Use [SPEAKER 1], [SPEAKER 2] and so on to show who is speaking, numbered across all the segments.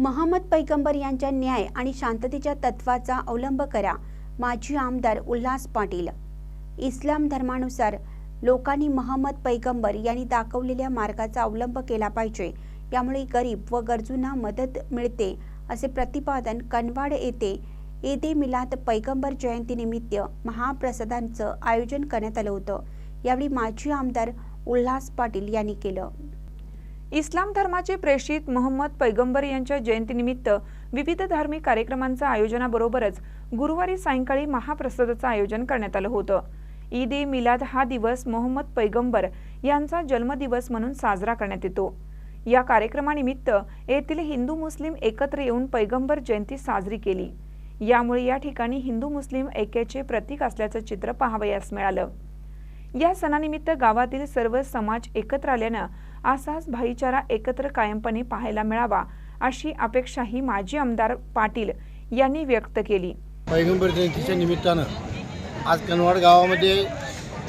[SPEAKER 1] महम्मद पैगंबर यांच्या न्याय आणि शांततेच्या तत्वाचा अवलंब करा माजी आमदार उल्हास पाटील. इस्लाम धर्मानुसार लोकांनी महम्मद पैगंबर यांनी दाखवलेल्या मार्गाचा अवलंब केला पाहिजे. यामुळे गरीब व गरजूंना मदत मिळते असे प्रतिपादन कनवाड येथे ईद मिलाद पैगंबर जयंतीनिमित्त महाप्रसादांचं आयोजन करण्यात आलं होतं. यावेळी माजी आमदार उल्हास पाटील यांनी केलं.
[SPEAKER 2] इस्लाम धर्माचे प्रेषित मोहम्मद पैगंबर यांच्या जयंतीनिमित्त विविध धार्मिक कार्यक्रमांच्या आयोजनाबरोबरच गुरुवारी सायंकाळी महाप्रसादाचं आयोजन करण्यात आलं होतं. ईद ए मिलाद हा दिवस मोहम्मद पैगंबर यांचा जन्मदिवस म्हणून साजरा करण्यात येतो. या कार्यक्रमानिमित्त येथील हिंदू मुस्लिम एकत्र येऊन पैगंबर जयंती साजरी केली. यामुळे या ठिकाणी हिंदू मुस्लिम ऐक्याचे प्रतीक असल्याचं चित्र पाहावयास मिळालं. या सणानिमित्त गावातील सर्व समाज एकत्र आल्यानं असाच भाईचारा एकत्र कायमपणे पाहायला मिळावा अशी अपेक्षाही माजी आमदार पाटील यांनी व्यक्त केली.
[SPEAKER 3] पैगंबर जयंतीच्या निमित्तानं आज कनवाड गावामध्ये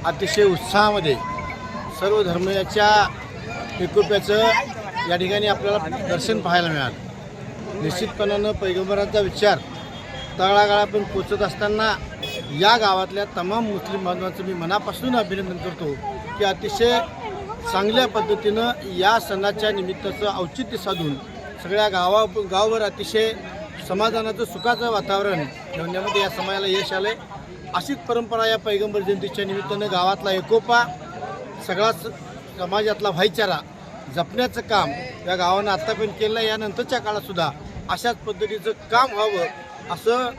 [SPEAKER 3] अतिशय उत्साहामध्ये सर्व धर्मियाच्या एकोप्याचं या ठिकाणी आपल्याला दर्शन पाहायला मिळालं. निश्चितपणानं पैगंबरांचा विचार तळागाळापर्यंत पोचत असताना या गावातल्या तमाम मुस्लिम बांधवांचं मी मनापासून अभिनंदन करतो की अतिशय चांगल्या पद्धतीनं या सणाच्या निमित्ताचं औचित्य साधून सगळ्या गावा गावावर अतिशय समाधानाचं सुखाचं वातावरण ठेवण्यामध्ये या समाजाला यश आलं अशीच परंपरा या पैगंबर जयंतीच्या निमित्तानं गावातला एकोपा सगळा समाजातला भाईचारा जपण्याचं काम या गावानं आत्तापर्यंत केलं आहे. यानंतरच्या काळातसुद्धा अशाच पद्धतीचं काम व्हावं असं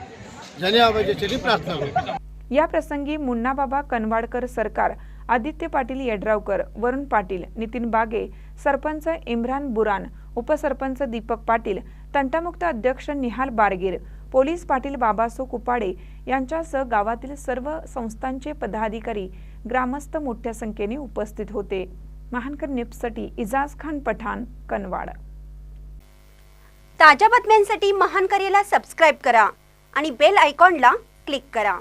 [SPEAKER 3] जनेबाबाच्या प्रार्थना करतो.
[SPEAKER 2] या प्रसंगी मुन्नाबाबा कनवाडकर सरकार आदित्य पाटील येड्रावकर वरुण पाटील नितीन बागे सरपंच इम्रान बुरान उपसरपंच दीपक पाटील तंटामुक्त अध्यक्ष निहाल बारगीर पोलीस पाटील बाबासो कुपाडे यांच्यासह गावातील सर्व संस्थांचे पदाधिकारी ग्रामस्थ मोठ्या संख्येने उपस्थित होते. महानकर निपसाठी इजाज खान पठाण कनवाड.
[SPEAKER 1] ताज्या बातम्यांसाठी महानकरेला सबस्क्राईब करा आणि बेल आयकॉनला क्लिक करा.